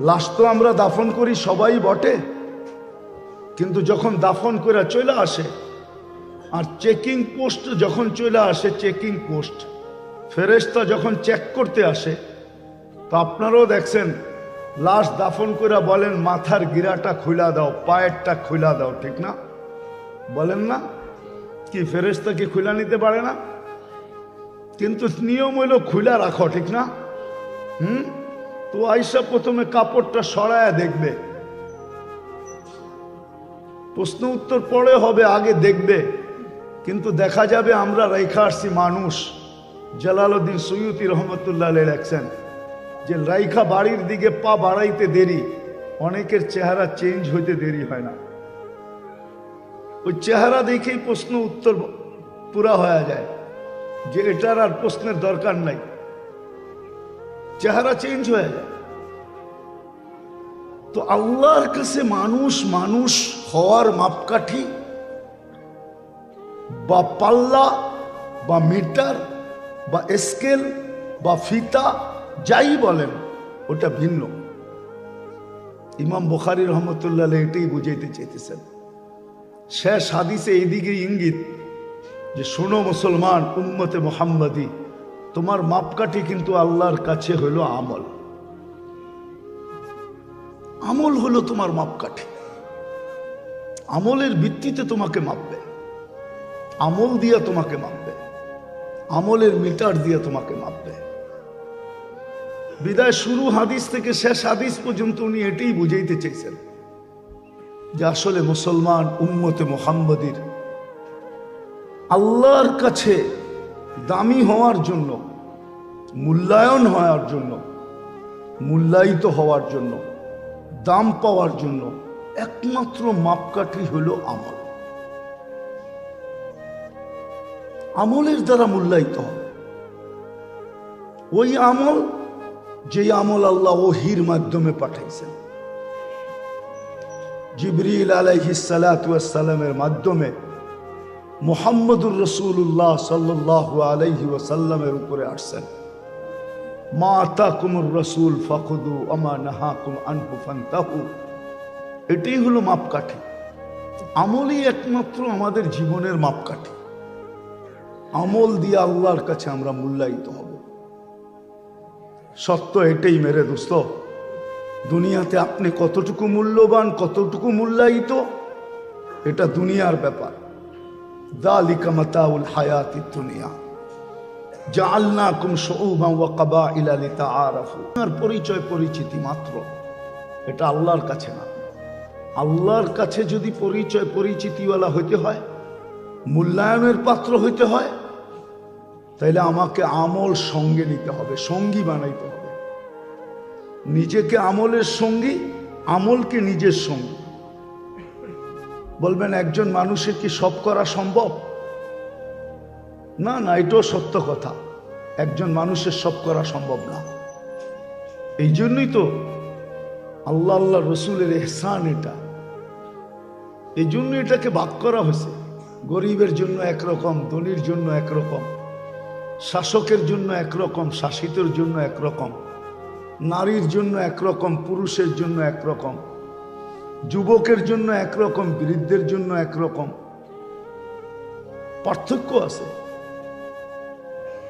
লাশ তো আমরা দাফন করি, সবাই বটে। কিন্তু যখন দাফন করে চলে আসে, আর চেকিং পোস্ট যখন চলে আসে চেকিং পোস্ট ফেরেস্তা যখন চেক করতে আসে, তো আপনারাও দেখছেন, লাশ দাফন করে বলেন, মাথার গিরাটা খুলা দাও, পায়েরটা খুলা দাও, ঠিক না? বলেন না, কি ফেরেস্তা কি খুলা নিতে পারে না? কিন্তু নিয়ম হইল খুলা রাখো, ঠিক না? হুম? তো আইসা প্রথমে কাপড়টা সরায়া দেখবে। প্রশ্ন উত্তর পরে হবে, আগে দেখবে। কিন্তু দেখা যাবে আমরা রেখা আসছি মানুষ। জালালউদ্দিন সৈয়দি রহমতুল্লাহ লেখছেন, যে রাইখা বাড়ির দিকে পা বাড়াইতে দেরি, অনেকের চেহারা চেঞ্জ হইতে দেরি হয় না। ওই চেহারা দেখেই প্রশ্ন উত্তর পুরা হয়ে যায়, যে এটার আর প্রশ্নের দরকার নাই। চেহারা চেঞ্জ হয়ে যায়। তো আল্লাহর কাছে মানুষ মানুষ হওয়ার মাপকাঠি বা পাল্লা বা মিটার বা স্কেল বা ফিতা যাই বলেন, ওটা ভিন্ন। ইমাম বুখারি রহমতুল্লাহ এটাই বুঝাইতে চেয়েছেন শেষ হাদিসে এইদিকে ইঙ্গিত যে, শোনো মুসলমান, উম্মতে মোহাম্মদী তোমার মাপকাঠি কিন্তু আল্লাহর কাছে হলো আমল। আমল হলো তোমার মাপকাঠি। আমলের ভিত্তিতে তোমাকে মাপবে। আমল দিয়া তোমাকে মাপবে। আমলের মিটার দিয়া তোমাকে মাপবে। বিদায় শুরু হাদিস থেকে শেষ হাদিস পর্যন্ত উনি এটাই বুঝাইতে চেয়েছেন যে আসলে মুসলমান উম্মতে মোহাম্মদীর আল্লাহর কাছে দামি হওয়ার জন্য, মূল্যায়ন হওয়ার জন্য, মূল্যায়িত হওয়ার জন্য, দাম পাওয়ার জন্য একমাত্র মাপকাঠি হলো আমল। আমলের দ্বারা মূল্যায়িত হবে ওই আমল যে আমল আল্লাহ ওহির মাধ্যমে পাঠাইছেন। জিবরিল আলাইহিসালামের মাধ্যমে মোহাম্মদুর রসুল্লাহ সাল্লাহ আলাইহি ওয়াসাল্লামের উপরে আসছেন। মা আতাকুমুর রসুল ফখুদু আমা নাহাকুম আনহু ফান্তাহু। এটাই হলো মাপকাঠি। আমলই একমাত্র আমাদের জীবনের মাপকাঠি। আমল দিয়ে আল্লাহর কাছে আমরা মূল্যায়িত হব। সত্য এটাই মেরে দোস্ত। দুনিয়াতে আপনি কতটুকু মূল্যবান, কতটুকু মূল্যায়িত, এটা দুনিয়ার ব্যাপার। পরিচয় পরিচিতি মাত্র। এটা আল্লাহর কাছে না। আল্লাহর কাছে যদি পরিচয় পরিচিতিওয়ালা হইতে হয়, মূল্যায়নের পাত্র হইতে হয়, তাইলে আমাকে আমল সঙ্গে নিতে হবে, সঙ্গী বানাইতে হবে। নিজেকে আমলের সঙ্গী, আমলকে নিজের সঙ্গী। বলবেন, একজন মানুষের কি সব করা সম্ভব? না না, এটাও সত্য কথা। একজন মানুষের সব করা সম্ভব না। এই জন্যই তো আল্লাহ আল্লাহ রসুলের এহসান এটা। এই জন্য এটাকে ভাগ করা হয়েছে। গরিবের জন্য একরকম, ধনির জন্য একরকম, শাসকের জন্য একরকম, শাসিতের জন্য একরকম, নারীর জন্য একরকম, পুরুষের জন্য একরকম। যুবকের জন্য একরকম, বৃদ্ধের জন্য একরকম। পার্থক্য আছে।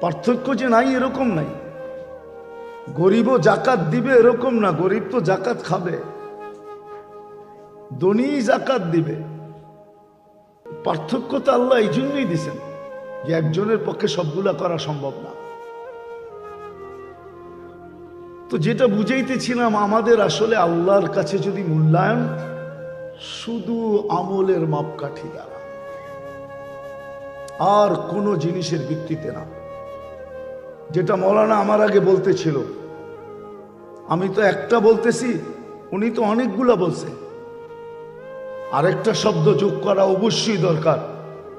পার্থক্য যে নাই, এরকম নাই। গরিবও জাকাত দিবে, এরকম না। গরিব তো জাকাত খাবে। ধনী জাকাত দিবে। পার্থক্য তো আল্লাহ এই জন্যই দিছেন যে একজনের পক্ষে সবগুলা করা সম্ভব না। তো যেটা বুঝাইতেছিলাম, আমাদের আসলে আল্লাহর কাছে যদি মূল্যায়ন, শুধু আমলের মাপকাঠি দ্বারা। আর কোনো জিনিসের ভিত্তিতে না। যেটা মৌলানা আমার আগে বলতেছিল, আমি তো একটা বলতেছি, উনি তো অনেকগুলা বলছে। আরেকটা শব্দ যোগ করা অবশ্যই দরকার,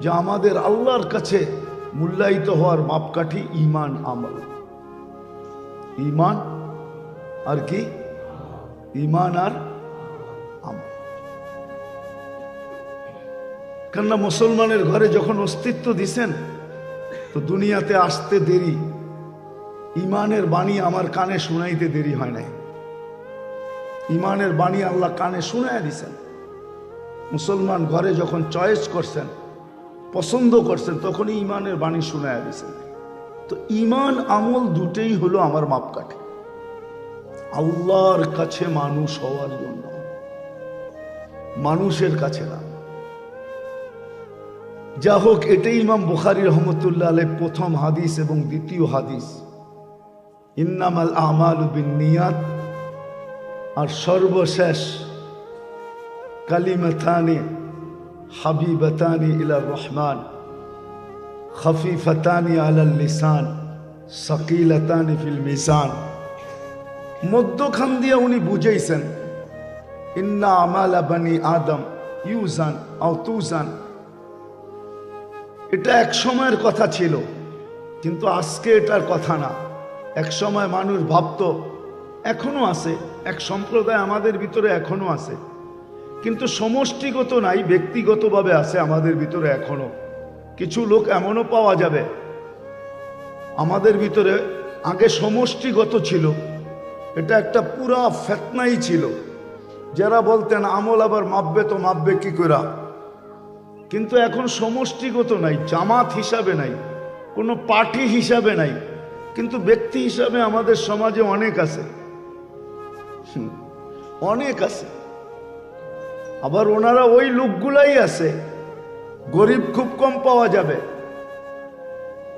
যে আমাদের আল্লাহর কাছে মূল্যায়িত হওয়ার মাপকাঠি ইমান আমল। ইমান আর কি? ইমান আর কেননা মুসলমানের ঘরে যখন অস্তিত্ব দিছেন, তো দুনিয়াতে আসতে দেরি ইমানের বাণী আমার কানে শুনাইতে দেরি হয় নাই। ইমানের বাণী আল্লাহ কানে শুনায় দিছেন। মুসলমান ঘরে যখন চয়েস করছেন, পছন্দ করছেন, তখনই ইমানের বাণী শুনায় দিছেন। তো ইমান আমল দুটেই হলো আমার মাপকাঠি। আল্লাহর কাছে মানুষ হওয়ার জন্য। মানুষের কাছে না। যা হোক, এটাই ইমাম বুখারি রহমতুল্লাহ আলাই প্রথম হাদিস এবং দ্বিতীয় হাদিস। ইন্নামাল আমাল বিন নিয়াত আর সর্বশেষ কালিমাথানি হাবিবতানি ইলা রহমান, খফিফতানি আলাল লিসান, সকিলতানি ফিল মিজান। মধ্যখান দিয়ে উনি বুঝেছেন ইন্না আমালা বানি আদম, ইউজান আও এটা এক সময়ের কথা ছিল, কিন্তু আজকে এটার কথা না। এক সময় মানুষ ভাবতো, এখনও আছে, এক সম্প্রদায় আমাদের ভিতরে এখনও আছে। কিন্তু সমষ্টিগত নাই, ব্যক্তিগতভাবে আছে আমাদের ভিতরে এখনও। কিছু লোক এমনও পাওয়া যাবে। আমাদের ভিতরে আগে সমষ্টিগত ছিল এটা একটা পুরা ফেতনাই ছিল। যারা বলতেন, আমল আবার মাপবে তো মাপবে কি করা কিন্তু এখন সমষ্টিগত নাই, জামাত হিসাবে নাই, কোনো পার্টি হিসাবে নাই, কিন্তু ব্যক্তি হিসাবে আমাদের সমাজে অনেক আছে। অনেক আছে। আবার ওনারা ওই লোকগুলাই আছে, গরিব খুব কম পাওয়া যাবে।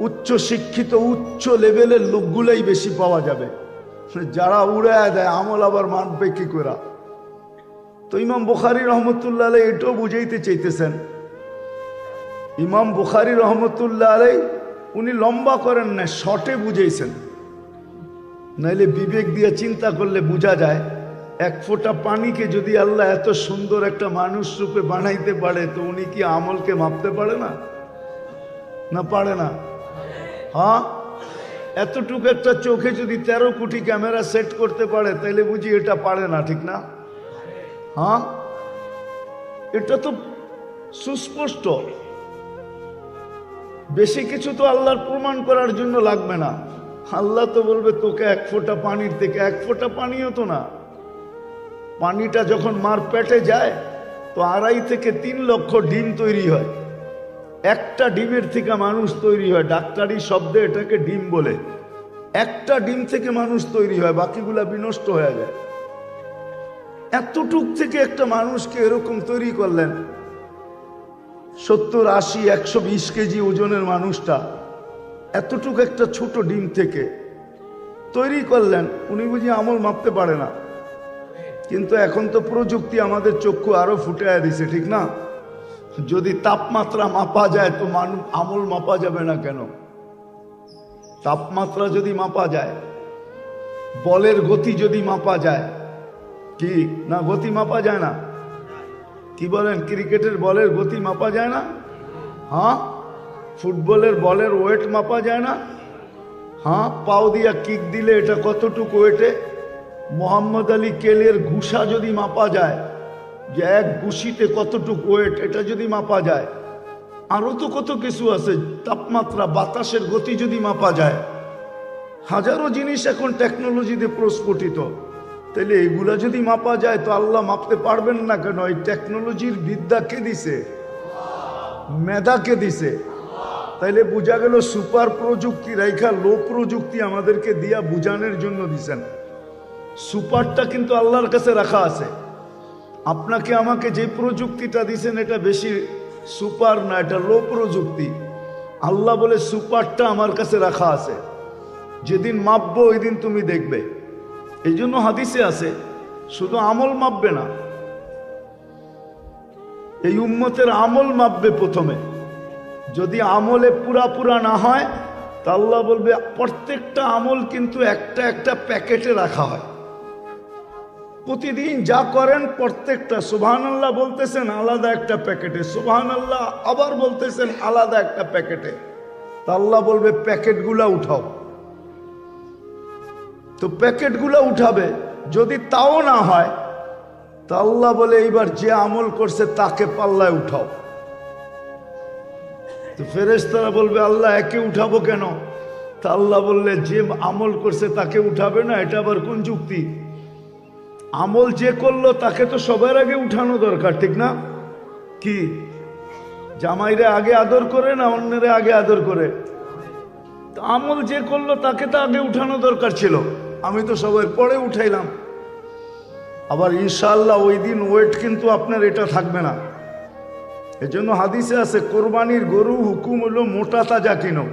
উচ্চ শিক্ষিত উচ্চ লেভেলের লোকগুলাই বেশি পাওয়া যাবে। যারা উড়ে দেয়, আমল আবার মানবে কি করা? তো ইমাম বুখারি রহমতুল্লাহ আলাই এটাও বুঝাইতে চাইতেছেন। ইমাম বুখারি রহমতুল্লাহ আলাই উনি লম্বা করেন না শর্টে বুঝাইছেন। নাইলে বিবেক দিয়ে চিন্তা করলে বোঝা যায়, এক ফোঁটা পানিকে যদি আল্লাহ এত সুন্দর একটা মানুষ রূপে বানাইতে পারে, তো উনি কি আমলকে মাপতে পারে না? না পারে না। হ্যাঁ? এতটুকু একটা চোখে যদি তেরো কোটি ক্যামেরা সেট করতে পারে তাহলে বুঝি এটা পারে না, ঠিক না? হ্যাঁ? এটা তো সুস্পষ্ট। বেশি কিছু তো আল্লাহর প্রমাণ করার জন্য লাগবে না। আল্লাহ তো বলবে, তোকে এক ফোঁটা পানির থেকে এক ফোঁটা পানিও তো না। পানিটা যখন মার পেটে যায়, তো আড়াই থেকে তিন লক্ষ ডিম তৈরি হয়। একটা ডিমের থেকে মানুষ তৈরি হয়, ডাক্তারি শব্দে এটাকে ডিম বলে। একটা ডিম থেকে মানুষ তৈরি হয়, বাকিগুলা বিনষ্ট হয়ে যায়। এতটুক থেকে একটা মানুষকে এরকম তৈরি করলেন, সত্তর, আশি, একশো, বিশ কেজি ওজনের মানুষটা, এতটুক একটা ছোট ডিম থেকে তৈরি করলেন, উনি বুঝি আমল মাপতে পারে না। কিন্তু এখন তো প্রযুক্তি আমাদের চক্ষু আরও ফুটে দিছে, ঠিক না? যদি তাপমাত্রা মাপা যায় তো মানুষ আমল মাপা যাবে না কেন? তাপমাত্রা যদি মাপা যায়, বলের গতি যদি মাপা যায়, কি? না, গতি মাপা যায় না? কি বলেন, ক্রিকেটের বলের গতি মাপা যায় না? হ্যাঁ? ফুটবলের বলের ওয়েট মাপা যায় না? হ্যাঁ? পাও দিয়া কিক দিলে এটা কতটুকু ওয়েটে? মোহাম্মদ আলী কেলের ঘুষা যদি মাপা যায় যে এক ঘুষিতে কতটুকু ওয়েট, এটা যদি মাপা যায় আরও তো কত কিছু আছে, তাপমাত্রা, বাতাসের গতি যদি মাপা যায়, হাজারো জিনিস এখন টেকনোলজিতে প্রস্ফুটিত। তাহলে এগুলা যদি মাপা যায়, তো আল্লাহ মাপতে পারবেন না কেন? এই টেকনোলজির বিদ্যা কে দিছে? মেধা কে দিছে? তাইলে বোঝা গেল সুপার প্রযুক্তি রেখা লো প্রযুক্তি আমাদেরকে দিয়া বুঝানোর জন্য দিছেন। সুপারটা কিন্তু আল্লাহর কাছে রাখা আছে। আপনাকে আমাকে যে প্রযুক্তিটা দিছেন এটা বেশি সুপার না, এটা লো প্রযুক্তি। আল্লাহ বলে, সুপারটা আমার কাছে রাখা আছে। যেদিন মাপবো ওই দিন তুমি দেখবে। এই জন্য হাদিসে আছে, শুধু আমল মাপবে না। এই উম্মতের আমল মাপবে প্রথমে। যদি আমলে পুরা পুরা না হয়, তা আল্লাহ বলবে, প্রত্যেকটা আমল কিন্তু একটা একটা প্যাকেটে রাখা হয়। প্রতিদিন যা করেন প্রত্যেকটা সুবহান আল্লাহ বলতেছেন, আলাদা একটা প্যাকেটে। সুবহান আল্লাহ আবার বলতেছেন, আলাদা একটা প্যাকেটে। তা আল্লাহ বলবে, প্যাকেটগুলা উঠাও। তো প্যাকেটগুলো উঠাবে, যদি তাও না হয়, তা আল্লাহ বলে, এইবার যে আমল করছে তাকে পাল্লায় উঠাও। তো ফেরেশতারা বলবে, আল্লাহ, একে উঠাবো কেন? তা আল্লাহ বললে, যে আমল করছে তাকে উঠাবে না, এটা আবার কোন যুক্তি? আমল যে করল, তাকে তো সবার আগে উঠানো দরকার, ঠিক না? কি? জামাইরে আগে আদর করে না অন্যের আগে আদর করে? আমল যে করল, তাকে তো আগে উঠানো দরকার ছিল। আমি তো সবার পরে উঠাইলাম। আবার ইনশাল্লাহ ওই দিন ওয়েট কিন্তু আপনার এটা থাকবে না। এজন্য হাদিসে আছে, কোরবানির গরু হুকুম হলো মোটা তাজা কিনো।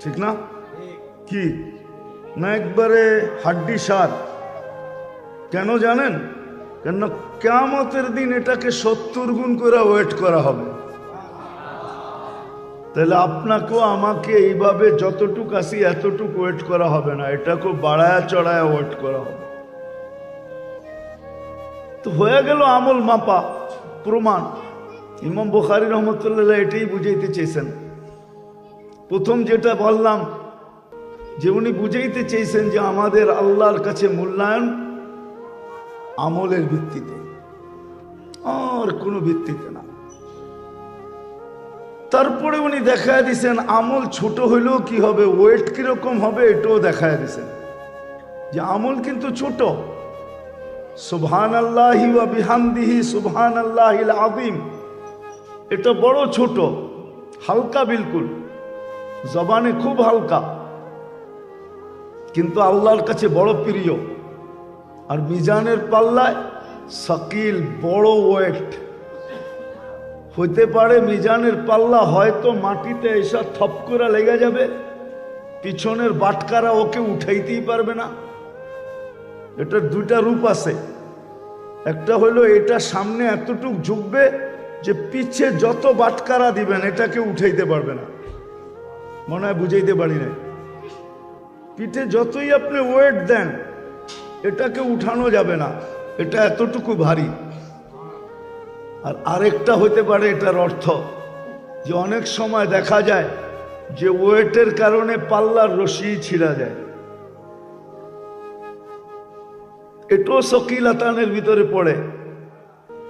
ঠিক না? কি? না একবারে হাড্ডি সার। কেন জানেন? কেন কেমতের দিন এটাকে সত্তর গুণ করে ওয়েট করা হবে। তাহলে আপনাকেও আমাকে এইভাবে যতটুক আসি এতটুক ওয়েট করা হবে না, এটাকেও বাড়ায়া চড়ায়া ওয়েট করা হবে। তো হয়ে গেল আমল মাপা, প্রমাণ। ইমাম বুখারি রহমতুল্লাহ এটাই বুঝাইতে চেয়েছেন। প্রথম যেটা বললাম, যে উনি বুঝাইতে চেয়েছেন যে আমাদের আল্লাহর কাছে মূল্যায়ন আমলের ভিত্তিতে। আর কোনো ভিত্তিতে না। তারপরে উনি দেখায় দিছেন, আমল ছোট হইলেও কি হবে ওয়েট কীরকম হবে, এটাও দেখায় দিছেন। যে আমল কিন্তু ছোট। সুবহান আল্লাহি ওয়া বিহামদিহি সুবহান আল্লাহিল আযীম। এটা বড় ছোট, হালকা বিলকুল। জবানে খুব হালকা। কিন্তু আল্লাহর কাছে বড় প্রিয়। আর মিজানের পাল্লায় সাকিল বড় ওয়েট। হইতে পারে মিজানের পাল্লা হয়তো মাটিতে এসা থপ করে লেগে যাবে, পিছনের বাটকারা ওকে উঠাইতেই পারবে না। এটার দুইটা রূপ আছে। একটা হলো এটা সামনে এতটুক ঝুঁকবে যে পিছে যত বাটকারা দিবেন এটাকে উঠাইতে পারবে না। মনে হয় বুঝাইতে পারি না পিঠে যতই আপনি ওয়েট দেন এটাকে উঠানো যাবে না। এটা এতটুকু ভারী। আর আরেকটা হতে পারে এটার অর্থ যে অনেক সময় দেখা যায় যে ওয়েটের কারণে পাল্লার রশি ছিঁড়া যায়। এটাও শকিলাতানের ভিতরে পড়ে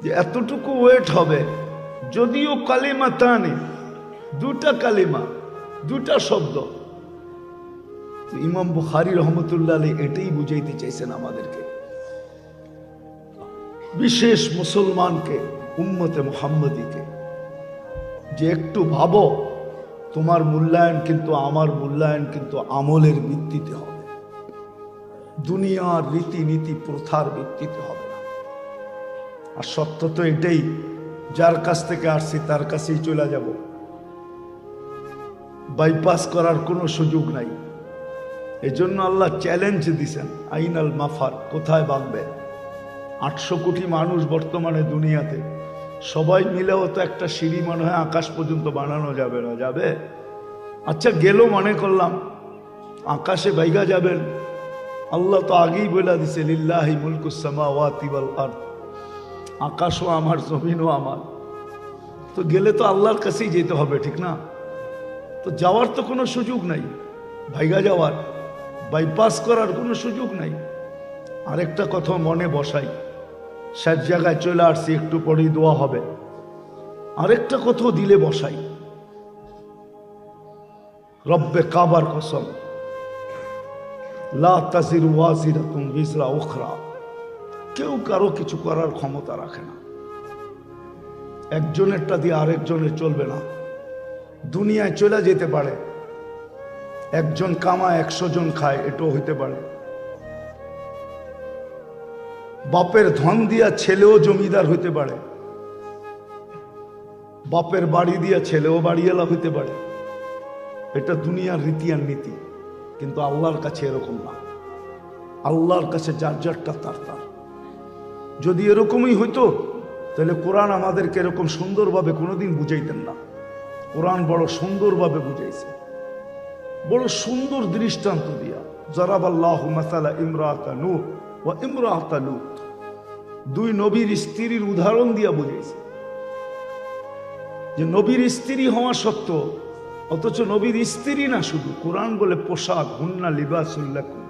যে এতটুকু ওয়েট হবে যদিও কালিমা তানে দুটা কালিমা দুটা শব্দ। ইমাম বুখারি রহমতুল্লাহ আলী এটাই বুঝাইতে চাইছেন আমাদেরকে। বিশেষ মুসলমানকে, উম্মতে মোহাম্মদীকে। যে একটু ভাবো, তোমার মূল্যায়ন কিন্তু আমার মূল্যায়ন কিন্তু আমলের ভিত্তিতে হবে। দুনিয়ার রীতিনীতি প্রথার ভিত্তিতে হবে না। আর সত্য তো এটাই, যার কাছ থেকে আসছি তার কাছেই চলে যাব। বাইপাস করার কোনো সুযোগ নাই। এজন্য আল্লাহ চ্যালেঞ্জ দিছেন, আইনাল মাফার, কোথায় বাঁধবে? আটশো কোটি মানুষ বর্তমানে দুনিয়াতে, সবাই মিলেও তো একটা সিঁড়ি মনে হয় আকাশ পর্যন্ত বানানো যাবে না, যাবে? আচ্ছা গেল মনে করলাম, আকাশে বাইগা যাবেন। আল্লাহ তো আগেই বলে দিছে, লিল্লাহি মুলকুসামা ওয়াতিবাল আর আকাশও আমার, জমিনও আমার। তো গেলে তো আল্লাহর কাছেই যেতে হবে, ঠিক না? তো যাওয়ার তো কোনো সুযোগ নাই ভাইগা যাওয়ার। বাইপাস করার কোনো সুযোগ নাই। আরেকটা কথা মনে বসাই শেষ জায়গায় চলে আসছি, একটু পরেই দোয়া হবে। আরেকটা কথাও দিলে বসাই, রব্বে কাবার কসম, লা তাজির ওয়াজিরাতুম বিজরা উখরা, কেউ কারও কিছু করার ক্ষমতা রাখে না। একজনেরটা দিয়ে আরেকজনের চলবে না। দুনিয়ায় চলে যেতে পারে একজন কামা একশো জন খায়, এটাও হইতে পারে। বাপের ধন দিয়া ছেলেও জমিদার হইতে পারে। বাপের বাড়ি দিয়া ছেলেও বাড়িওয়ালা হইতে পারে। এটা দুনিয়ার রীতি আর নীতি, কিন্তু আল্লাহর কাছে এরকম না। আল্লাহর কাছে যার যারটা তার তার। যদি এরকমই হইতো, তাহলে কোরআন আমাদেরকে এরকম সুন্দরভাবে কোনোদিন বুঝাইতেন না। কোরআন বড় সুন্দরভাবে বুঝাইছে। বড় সুন্দর দৃষ্টান্ত দিয়া জরাব আল্লাহ মাসালা ইমরাতা নূহ ও ইমরাতা লুত। দুই নবীর স্ত্রীর উদাহরণ দিয়া বুঝিয়েছে যে নবীর স্ত্রী হওয়া সত্ত্বেও, অথচ নবীর স্ত্রী না শুধু, কোরআন বলে পোশাক, হুন্না লিবাসুল্লাকুম